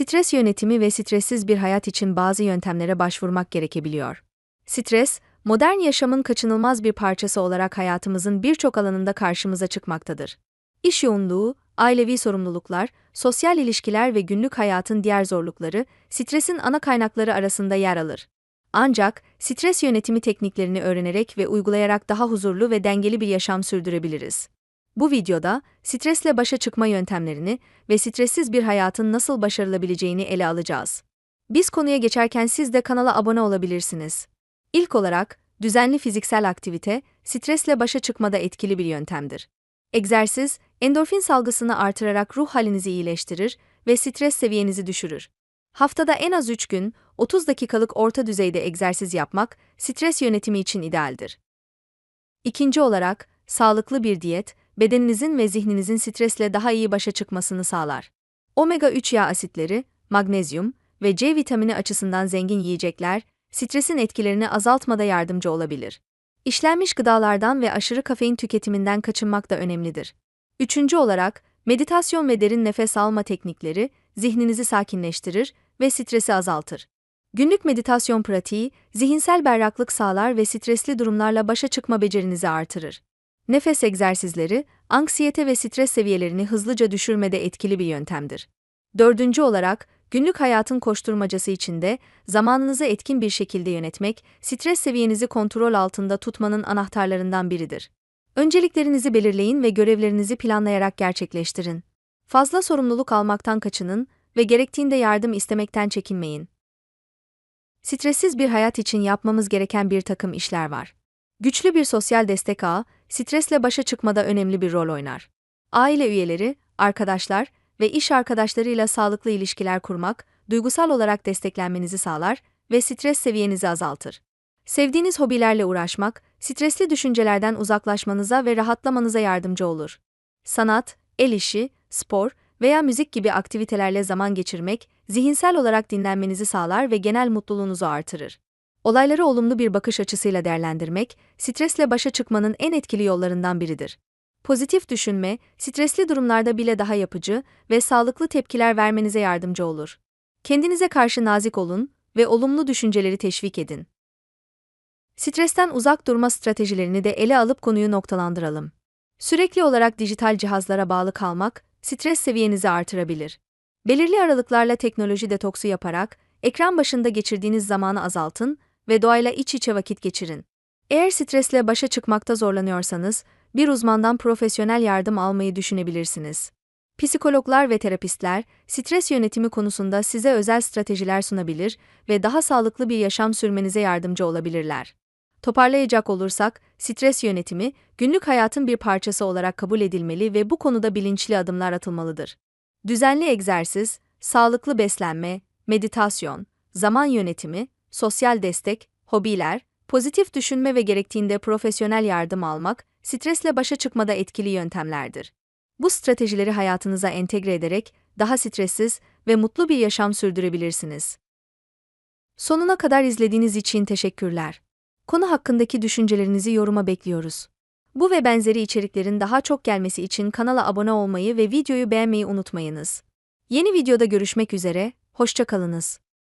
Stres yönetimi ve stressiz bir hayat için bazı yöntemlere başvurmak gerekebiliyor. Stres, modern yaşamın kaçınılmaz bir parçası olarak hayatımızın birçok alanında karşımıza çıkmaktadır. İş yoğunluğu, ailevi sorumluluklar, sosyal ilişkiler ve günlük hayatın diğer zorlukları, stresin ana kaynakları arasında yer alır. Ancak, stres yönetimi tekniklerini öğrenerek ve uygulayarak daha huzurlu ve dengeli bir yaşam sürdürebiliriz. Bu videoda, stresle başa çıkma yöntemlerini ve stressiz bir hayatın nasıl başarılabileceğini ele alacağız. Biz konuya geçerken siz de kanala abone olabilirsiniz. İlk olarak, düzenli fiziksel aktivite, stresle başa çıkmada etkili bir yöntemdir. Egzersiz, endorfin salgısını artırarak ruh halinizi iyileştirir ve stres seviyenizi düşürür. Haftada en az 3 gün, 30 dakikalık orta düzeyde egzersiz yapmak, stres yönetimi için idealdir. İkinci olarak, sağlıklı bir diyet, bedeninizin ve zihninizin stresle daha iyi başa çıkmasını sağlar. Omega-3 yağ asitleri, magnezyum ve C vitamini açısından zengin yiyecekler, stresin etkilerini azaltmada yardımcı olabilir. İşlenmiş gıdalardan ve aşırı kafein tüketiminden kaçınmak da önemlidir. Üçüncü olarak, meditasyon ve derin nefes alma teknikleri zihninizi sakinleştirir ve stresi azaltır. Günlük meditasyon pratiği, zihinsel berraklık sağlar ve stresli durumlarla başa çıkma becerinizi artırır. Nefes egzersizleri, anksiyete ve stres seviyelerini hızlıca düşürmede etkili bir yöntemdir. Dördüncü olarak, günlük hayatın koşturmacası içinde zamanınızı etkin bir şekilde yönetmek, stres seviyenizi kontrol altında tutmanın anahtarlarından biridir. Önceliklerinizi belirleyin ve görevlerinizi planlayarak gerçekleştirin. Fazla sorumluluk almaktan kaçının ve gerektiğinde yardım istemekten çekinmeyin. Stressiz bir hayat için yapmamız gereken bir takım işler var. Güçlü bir sosyal destek ağı, stresle başa çıkmada önemli bir rol oynar. Aile üyeleri, arkadaşlar ve iş arkadaşlarıyla sağlıklı ilişkiler kurmak, duygusal olarak desteklenmenizi sağlar ve stres seviyenizi azaltır. Sevdiğiniz hobilerle uğraşmak, stresli düşüncelerden uzaklaşmanıza ve rahatlamanıza yardımcı olur. Sanat, el işi, spor veya müzik gibi aktivitelerle zaman geçirmek, zihinsel olarak dinlenmenizi sağlar ve genel mutluluğunuzu artırır. Olayları olumlu bir bakış açısıyla değerlendirmek, stresle başa çıkmanın en etkili yollarından biridir. Pozitif düşünme, stresli durumlarda bile daha yapıcı ve sağlıklı tepkiler vermenize yardımcı olur. Kendinize karşı nazik olun ve olumlu düşünceleri teşvik edin. Stresten uzak durma stratejilerini de ele alıp konuyu noktalandıralım. Sürekli olarak dijital cihazlara bağlı kalmak, stres seviyenizi artırabilir. Belirli aralıklarla teknoloji detoksu yaparak, ekran başında geçirdiğiniz zamanı azaltın ve doğayla iç içe vakit geçirin. Eğer stresle başa çıkmakta zorlanıyorsanız, bir uzmandan profesyonel yardım almayı düşünebilirsiniz. Psikologlar ve terapistler, stres yönetimi konusunda size özel stratejiler sunabilir ve daha sağlıklı bir yaşam sürmenize yardımcı olabilirler. Toparlayacak olursak, stres yönetimi, günlük hayatın bir parçası olarak kabul edilmeli ve bu konuda bilinçli adımlar atılmalıdır. Düzenli egzersiz, sağlıklı beslenme, meditasyon, zaman yönetimi, sosyal destek, hobiler, pozitif düşünme ve gerektiğinde profesyonel yardım almak, stresle başa çıkmada etkili yöntemlerdir. Bu stratejileri hayatınıza entegre ederek daha stressiz ve mutlu bir yaşam sürdürebilirsiniz. Sonuna kadar izlediğiniz için teşekkürler. Konu hakkındaki düşüncelerinizi yoruma bekliyoruz. Bu ve benzeri içeriklerin daha çok gelmesi için kanala abone olmayı ve videoyu beğenmeyi unutmayınız. Yeni videoda görüşmek üzere, hoşçakalınız.